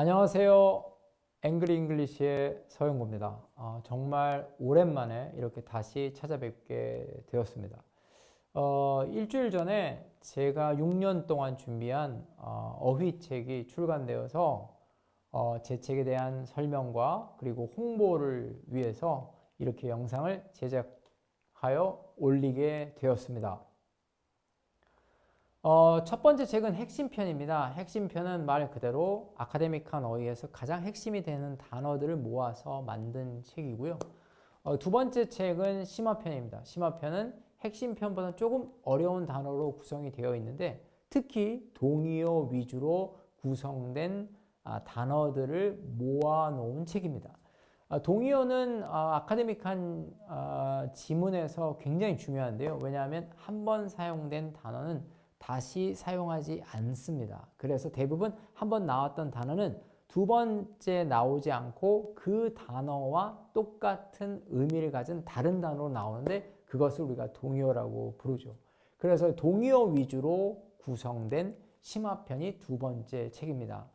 안녕하세요. 앵그리 잉글리시의 서영구입니다. 어, 정말 오랜만에 이렇게 다시 찾아뵙게 되었습니다. 어, 일주일 전에 제가 6년 동안 준비한 어, 휘 책이 출간되어서 어, 제 책에 대한 설명과 그리고 홍보를 위해서 이렇게 영상을 제작하여 올리게 되었습니다. 어, 첫 번째 책은 핵심편입니다. 핵심편은 말 그대로 아카데믹한 어휘에서 가장 핵심이 되는 단어들을 모아서 만든 책이고요. 어, 두 번째 책은 심화편입니다. 심화편은 핵심편보다 조금 어려운 단어로 구성이 되어 있는데 특히 동의어 위주로 구성된 아, 단어들을 모아놓은 책입니다. 아, 동의어는 아, 아카데믹한 아, 지문에서 굉장히 중요한데요. 왜냐하면 한 번 사용된 단어는 다시 사용하지 않습니다. 그래서 대부분 한 번 나왔던 단어는 두 번째 나오지 않고 그 단어와 똑같은 의미를 가진 다른 단어로 나오는데 그것을 우리가 동의어라고 부르죠. 그래서 동의어 위주로 구성된 심화편이 두 번째 책입니다.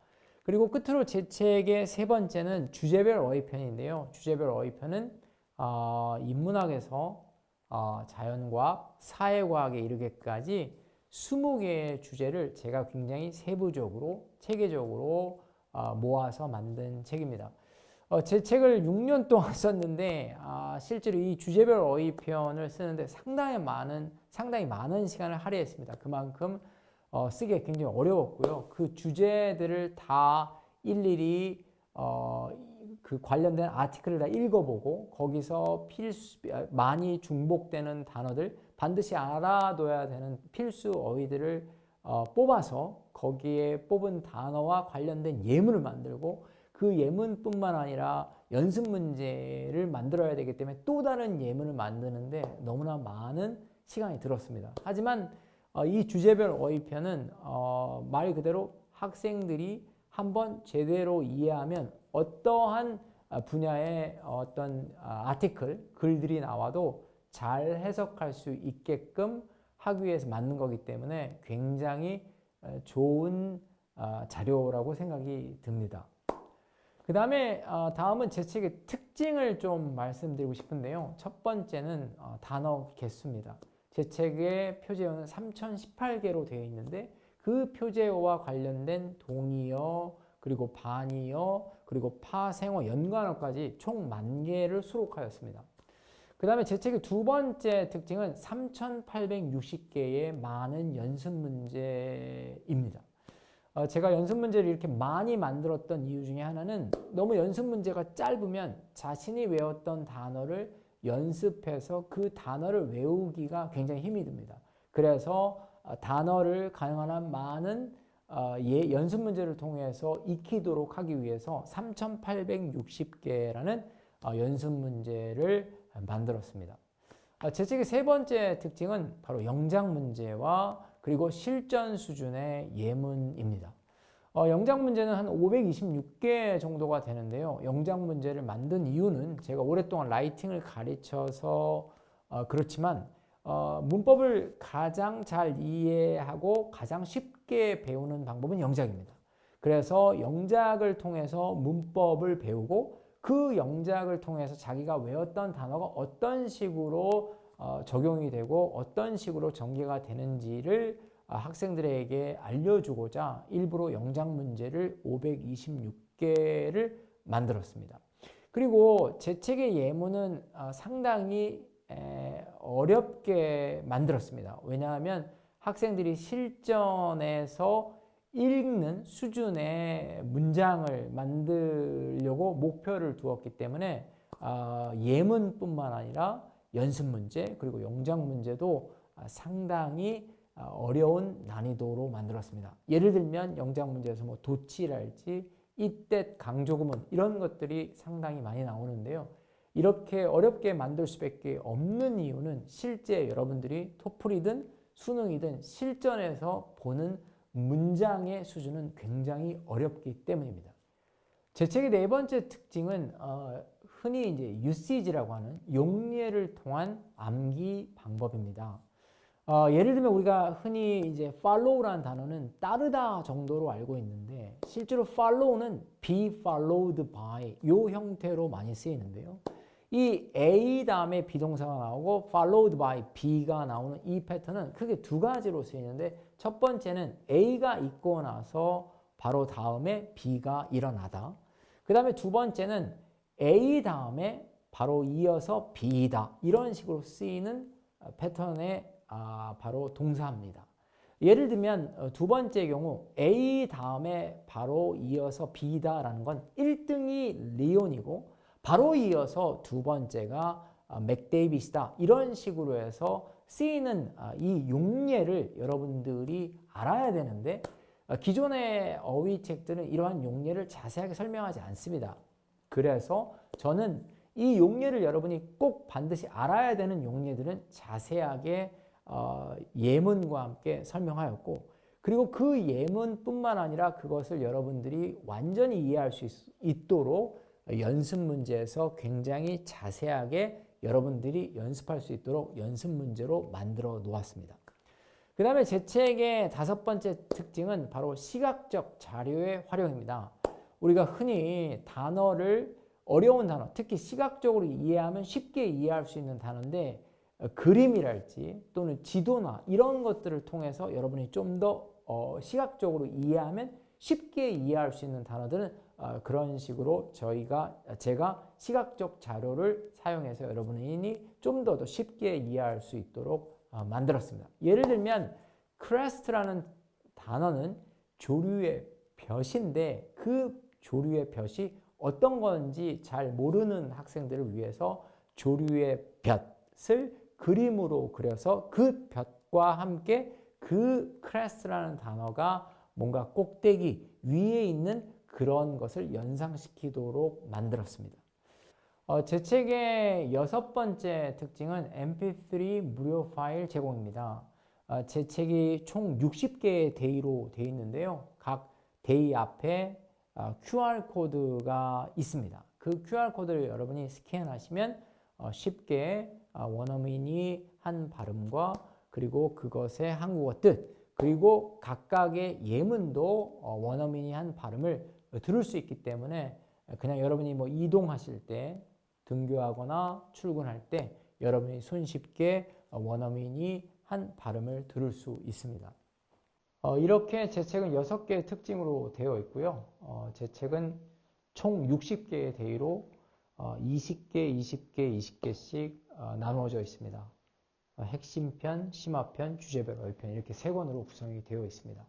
그리고 끝으로 제 책의 세 번째는 주제별 어휘편인데요. 주제별 어휘편은 어, 인문학에서 어, 자연과학, 사회과학에 이르기까지 20개의 주제를 제가 굉장히 세부적으로 체계적으로 어, 모아서 만든 책입니다. 어, 제 책을 6년 동안 썼는데 아, 실제로 이 주제별 어휘편을 쓰는데 상당히 많은 상당히 많은 시간을 할애했습니다. 그만큼 어, 쓰기 굉장히 어려웠고요. 그 주제들을 다 일일이 그 관련된 아티클을 다 읽어보고 거기서 필수 많이 중복되는 단어들 반드시 알아둬야 되는 필수 어휘들을 어, 뽑아서 거기에 뽑은 단어와 관련된 예문을 만들고 그 예문뿐만 아니라 연습 문제를 만들어야 되기 때문에 또 다른 예문을 만드는데 너무나 많은 시간이 들었습니다. 하지만 어, 이 주제별 어휘편은 어, 말 그대로 학생들이 한번 제대로 이해하면 어떠한 분야의 어떤 아, 아티클, 글들이 나와도 잘 해석할 수 있게끔 하기 위해서 만든 거기 때문에 굉장히 좋은 아, 자료라고 생각이 듭니다. 그 다음에 아, 다음은 제 책의 특징을 좀 말씀드리고 싶은데요. 첫 번째는 어, 단어 개수입니다. 제 책의 표제어는 3018개로 되어 있는데 그 표제어와 관련된 동의어 그리고 반의어 그리고 파생어 연관어까지 총 만 개를 수록하였습니다. 그 다음에 제 책의 두 번째 특징은 3,860개의 많은 연습 문제입니다. 어, 제가 연습 문제를 이렇게 많이 만들었던 이유 중에 하나는 너무 연습 문제가 짧으면 자신이 외웠던 단어를 연습해서 그 단어를 외우기가 굉장히 힘이 듭니다. 그래서 어, 단어를 가능한 한 많은 어, 예, 연습 문제를 통해서 익히도록 하기 위해서 3,860개라는 어, 연습 문제를 만들었습니다. 아, 제 책의 세 번째 특징은 바로 영작 문제와 그리고 실전 수준의 예문입니다. 어, 영작 문제는 한 526개 정도가 되는데요. 영작 문제를 만든 이유는 제가 오랫동안 라이팅을 가르쳐서 어, 그렇지만 어, 문법을 가장 잘 이해하고 가장 쉽게 배우는 방법은 영작입니다. 그래서 영작을 통해서 문법을 배우고 그 영작을 통해서 자기가 외웠던 단어가 어떤 식으로 어, 적용이 되고 어떤 식으로 전개가 되는지를 어, 학생들에게 알려주고자 일부러 영작 문제를 526개를 만들었습니다. 그리고 제 책의 예문은 어, 상당히 에, 어렵게 만들었습니다. 왜냐하면 학생들이 실전에서 읽는 수준의 문장을 만들려고 목표를 두었기 때문에 어, 예문뿐만 아니라 연습 문제 그리고 영작 문제도 상당히 어려운 난이도로 만들었습니다. 예를 들면 영작 문제에서 뭐 도치랄지 이때 강조구문 이런 것들이 상당히 많이 나오는데요. 이렇게 어렵게 만들 수밖에 없는 이유는 실제 여러분들이 토플이든 수능이든 실전에서 보는 문장의 수준은 굉장히 어렵기 때문입니다. 제 책의 네 번째 특징은 어, 흔히 이제 UCG라고 하는 용례를 통한 암기 방법입니다. 어, 예를 들면 우리가 흔히 이제 follow라는 단어는 따르다 정도로 알고 있는데 실제로 follow는 be followed by 요 형태로 많이 쓰이는데요. 이 A 다음에 비동사가 나오고 followed by B가 나오는 이 패턴은 크게 두 가지로 쓰이는데 첫 번째는 A가 있고 나서 바로 다음에 B가 일어나다. 그 다음에 두 번째는 A 다음에 바로 이어서 B다. 이런 식으로 쓰이는 패턴의 아, 바로 동사입니다. 예를 들면 어, 두 번째 경우 A 다음에 바로 이어서 B다라는 건 1등이 리온이고 바로 이어서 두 번째가 아, 맥데이비스다. 이런 식으로 해서 쓰이는 아, 이 용례를 여러분들이 알아야 되는데 아, 기존의 어휘 책들은 이러한 용례를 자세하게 설명하지 않습니다. 그래서 저는 이 용례를 여러분이 꼭 반드시 알아야 되는 용례들은 자세하게 어, 예문과 함께 설명하였고 그리고 그 예문뿐만 아니라 그것을 여러분들이 완전히 이해할 수 있, 도록 연습 문제에서 굉장히 자세하게 여러분들이 연습할 수 있도록 연습 문제로 만들어 놓았습니다. 그 다음에 제 책의 다섯 번째 특징은 바로 시각적 자료의 활용입니다. 우리가 흔히 단어를 어려운 단어, 특히 시각적으로 이해하면 쉽게 이해할 수 있는 단어인데 어, 그림이랄지 또는 지도나 이런 것들을 통해서 여러분이 좀더 어, 시각적으로 이해하면 쉽게 이해할 수 있는 단어들은 어, 그런 식으로 저희가 제가 시각적 자료를 사용해서 여러분이 좀더 쉽게 이해할 수 있도록 어, 만들었습니다. 예를 들면 크레스트라는 단어는 조류의 벼인데 그 조류의 벼이 어떤 건지 잘 모르는 학생들을 위해서 조류의 볕을 그림으로 그려서 그 볕과 함께 그 크레스라는 단어가 뭔가 꼭대기 위에 있는 그런 것을 연상시키도록 만들었습니다. 어, 제 책의 여섯 번째 특징은 mp3 무료 파일 제공입니다. 어, 제 책이 총 60개의 데이로 되어 있는데요. 각 데이 앞에 어, QR코드가 있습니다. 그 QR코드를 여러분이 스캔하시면 어, 쉽게 어, 원어민이 한 발음과 그리고 그것의 한국어 뜻 그리고 각각의 예문도 어, 원어민이 한 발음을 들을 수 있기 때문에 그냥 여러분이 뭐 이동하실 때 등교하거나 출근할 때 여러분이 손쉽게 원어민이 한 발음을 들을 수 있습니다. 어, 이렇게 제 책은 6개의 특징으로 되어 있고요. 어, 제 책은 총 60개의 대의로 어, 20개, 20개, 20개씩 어, 나누어져 있습니다. 어, 핵심편, 심화편, 주제별 어휘편 이렇게 세 권으로 구성이 되어 있습니다.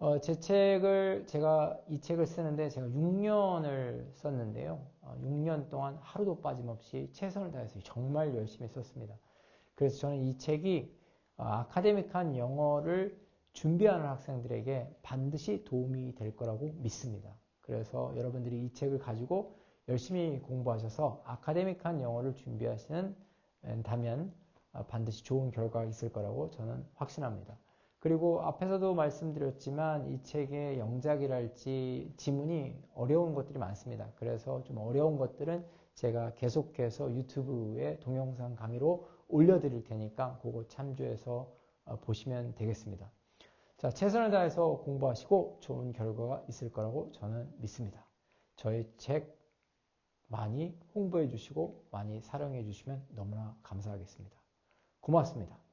어, 제 책을 제가 이 책을 쓰는데 제가 6년을 썼는데요. 6년 동안 하루도 빠짐없이 최선을 다해서 정말 열심히 썼습니다. 그래서 저는 이 책이 아카데믹한 영어를 준비하는 학생들에게 반드시 도움이 될 거라고 믿습니다. 그래서 여러분들이 이 책을 가지고 열심히 공부하셔서 아카데믹한 영어를 준비하시는 다면 반드시 좋은 결과가 있을 거라고 저는 확신합니다. 그리고 앞에서도 말씀드렸지만 이 책의 영작이랄지 지문이 어려운 것들이 많습니다. 그래서 좀 어려운 것들은 제가 계속해서 유튜브에 동영상 강의로 올려드릴 테니까 그거 참조해서 어, 보시면 되겠습니다. 자, 최선을 다해서 공부하시고 좋은 결과가 있을 거라고 저는 믿습니다. 저의 책 많이 홍보해 주시고 많이 사랑해 주시면 너무나 감사하겠습니다. 고맙습니다.